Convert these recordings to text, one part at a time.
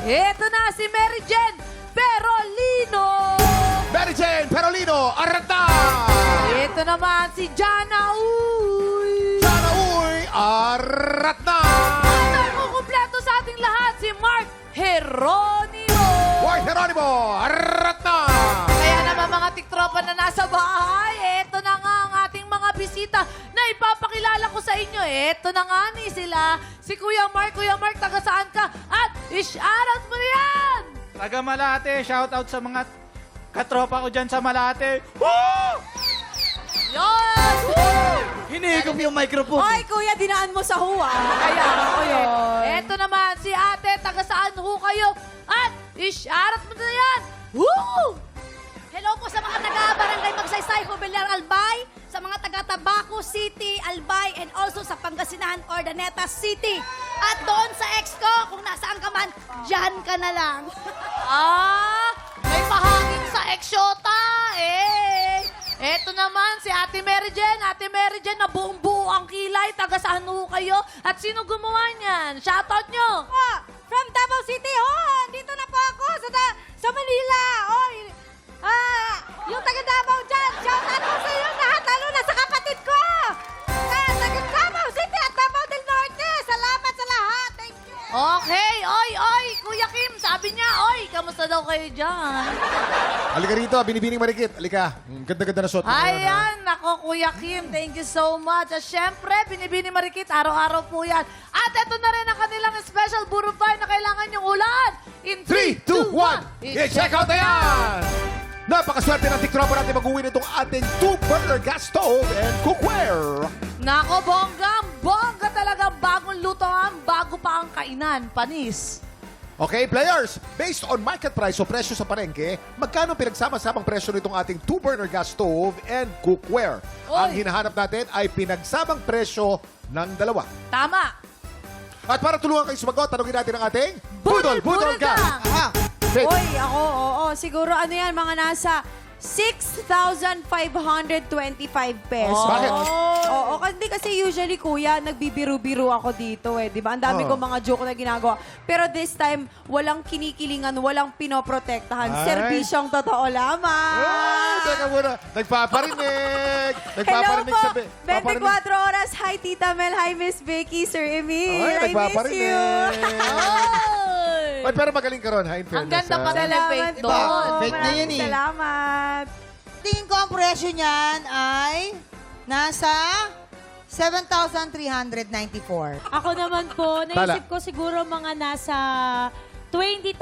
Ito na si Mary Jen Perolino. Mary Jane Perolino, Arata! Ito naman si Jana Uy. Sana uy, arat na! At ang kukumpleto sa ating lahat, si Mark Heronimo. Boy Geronimo, arat na! Kaya naman mga tiktropa na nasa bahay, eto na nga ang ating mga bisita na ipapakilala ko sa inyo. Eto na nga ni sila, si Kuya Mark. Kuya Mark, taga saan ka? At isharat mo yan! Taga Malate, shout out sa mga katropa ko dyan sa Malate. Woo! Yan! Hinihigop yung microphone. Hoy, kuya, dinaan mo sa huwa. Kaya ako yun. Eto naman, si ate, taga saan ho kayo? At isharat mo na yan! Woo! Hello po sa mga taga-barangay Magsaysay, Jubilar, Albay, sa mga taga-Tabaco City, Albay, and also sa Pangasinan, Ordaneta City. At doon sa ex ko, kung nasaan ka dyan ka na lang. Ah, may pahangin sa eksyota eh. Eto naman si Ate Mary Jen. Ate Mary Jen na buong buo ang kilay. Taga saan ho kayo? At sino gumawa niyan? Shoutout nyo. Po, oy, oy, Kuya Kim, sabi niya, oy, kamusta daw kayo dyan? Halika rito, binibining marikit. Halika. Mm, Ganda-ganda na shot. mo ngayon, ha? Ayan, nako Kuya Kim, thank you so much. At syempre, binibini marikit, araw-araw po yan. At ito na rin ang kanilang special burupay na kailangan yung ulan. In 3, 2, 1, i-check out na yan! Napakaswerte ng tiktropa natin mag-uwi nitong ating two-burner gas stove and cookware. Nako, bonggang, bongga lutoan, bago pa ang kainan, panis. Okay, players, based on market price o presyo sa palengke, magkano pinagsama-samang presyo nitong ating two-burner gas stove and cookware? Oy. Ang hinahanap natin ay pinagsamang presyo ng dalawa. Tama. At para tulungan kayo sumagot, tanongin natin ang ating Budol, Budol, gang! Aha! Faith. Oy, ako, oo. Siguro ano yan, mga nasa 6,525 pesos. Bakit? Oo, kasi, kasi usually, kuya, nagbibiru-biru ako dito eh. Di ba? Ang dami Oo. ko mga joke na ginagawa. Pero this time, walang kinikilingan, walang pinoprotektahan. Ay. Serbisyong totoo lamang. Ay, teka muna. Nagpaparinig! Hello Nagpaparinig po! sa... be- 24 paparinig. oras. Hi, Tita Mel. Hi, Miss Vicky. Sir Emil. Ay, I miss nagpaparinig. Oy! Ay, pero magaling ka ron, ha? In Ang ganda ha? pa rin ng Salamat fake po. doon. Fake na Maraming eh. Salamat. Tingin ko ang presyo niyan ay nasa 7,394. Ako naman po, naisip ko siguro mga nasa 20,000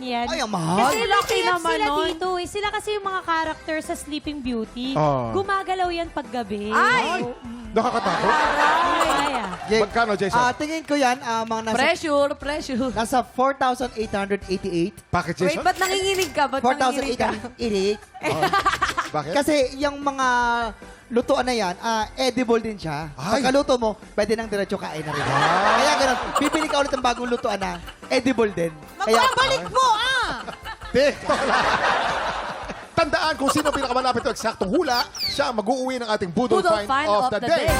yan. Ay, ang mahal. Kasi laki laki naman sila nun. dito eh. Sila kasi yung mga character sa Sleeping Beauty. Oh. Gumagalaw yan paggabi. Ay! Nakakatakot. Ah. Jake, Magkano, Jason? ah, tingin ko yan, ah, mga nasa, Pressure, pressure. nasa 4,888. Bakit, Wait, Jason? ba't nanginginig ka? Ba't nanginginig ka? 4,888. Bakit? Kasi yung mga lutuan na yan, ah, edible din siya. Ay. Pagkaluto mo, pwede nang diretso kain na rin. Kaya ganun, bibili ka ulit ng bagong lutuan na edible din. Kaya, Magbabalik mo, ah! Teka lang. Tandaan kung sino pinakamalapit o eksaktong hula, siya ang mag-uuwi ng ating Budol, Budol Find, of, the, day. day.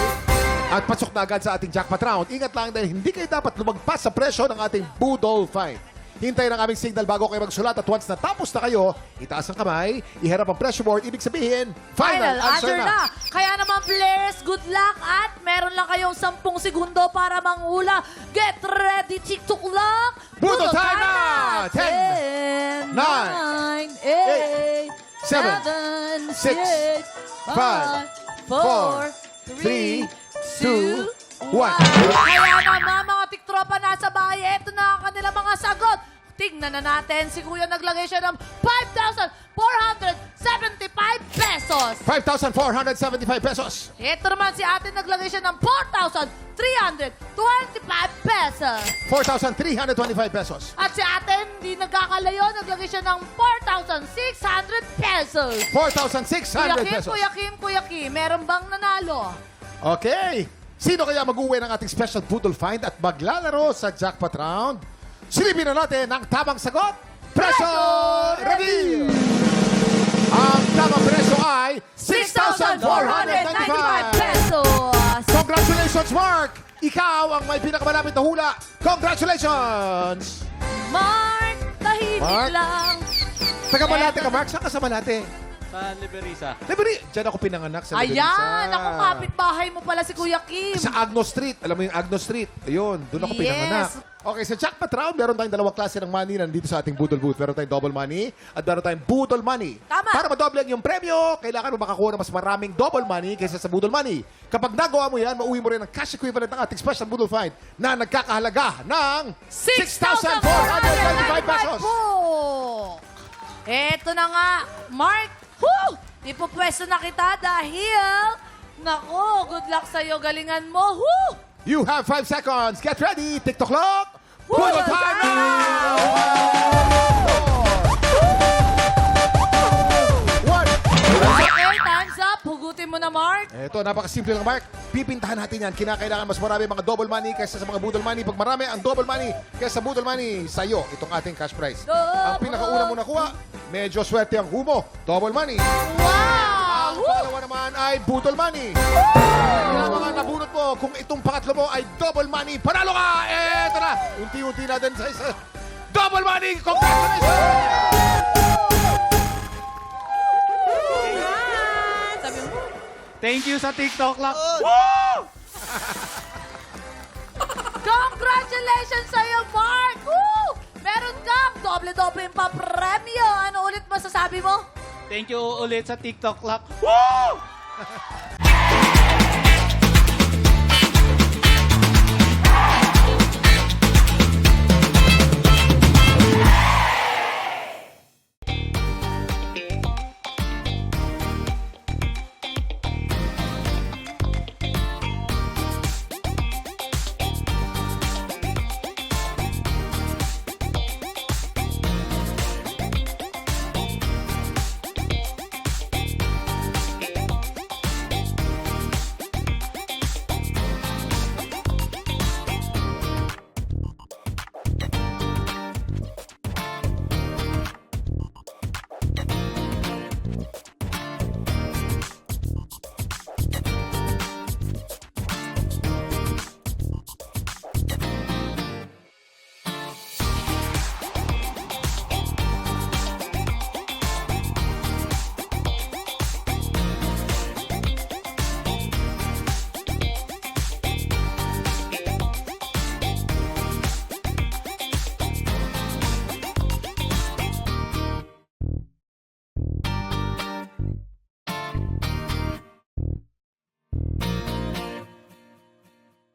At pasok na agad sa ating jackpot round. Ingat lang dahil hindi kayo dapat lumagpas sa presyo ng ating Budol Find. Hintayin ang aming signal bago kayo magsulat at once natapos na kayo, itaas ang kamay, iharap ang pressure board, ibig sabihin, final, answer, na. Kaya naman players, good luck at meron lang kayong 10 segundo para manghula. Get ready, TikTok lang. Budol time na! 10, six, 6, five, 5, 4, 3, 2, 1. Kaya naman mga tiktropa nasa bahay, eto na ang kanilang mga sagot. Tingnan na natin, si Kuya naglagay siya ng 5,475 pesos. 5,475 pesos. Ito naman si ate naglagay siya ng 4,325 pesos. 4,325 pesos. At si ate hindi nagkakalayo, naglagay siya ng 4,600 pesos. 4,600 Kuya Kim, pesos. Kuya Kim, Kuya Kim, meron bang nanalo? Okay. Sino kaya mag-uwi ng ating special Poodle Find at maglalaro sa jackpot round? Silipin na natin ang tamang sagot. Presyo reveal! Ang tamang presyo ay 6,495 pesos. Tahimik lang. Taga Malate ka, Mark. Saan ka sa Malate? Sa Liberisa. Liberi, dyan ako pinanganak sa Liberisa. Ayan, ako kapitbahay mo pala si Kuya Kim. Sa Agno Street. Alam mo yung Agno Street? Ayun, doon ako Yes. pinanganak. Okay, sa jackpot round, meron tayong dalawang klase ng money nandito sa ating Budol Booth. Meron tayong double money at meron tayong Budol money. Tama. Para madoble ang iyong premyo, kailangan mo makakuha ng mas maraming double money kaysa sa Budol money. Kapag nagawa mo yan, mauwi mo rin ang cash equivalent ng ating special Budol find na nagkakahalaga ng 6,425 pesos. Eto na nga, Mark. Woo! Ipopwesto na kita dahil... Nako, good luck sa'yo. Galingan mo. Woo! You have 5 seconds. Get ready. TikTok clock. Budol Budol time now! Okay, time's up. Hugutin mo na, Mark. Eto, napakasimple lang, Mark. Pipintahan natin yan. Kinakailangan mas marami mga double money kaysa sa mga budol money. Pag marami ang double money kaysa sa budol money, sa'yo itong ating cash prize. Ang pinakauna mo nakuha, medyo swerte ang humo. Double money. Wow! Ang naman ay budol money. Kaya mga nabunot mo, kung itong pangatlo mo ay double money, panalo ka! Eto na! Unti-unti na din sa isa. Double money! Congratulations! Thank you sa TikTok lang. Congratulations sa'yo, Mark! Woo! Meron kang doble-doble pa premyo. Ano ulit masasabi mo? Thank you ulit sa TikTok lang.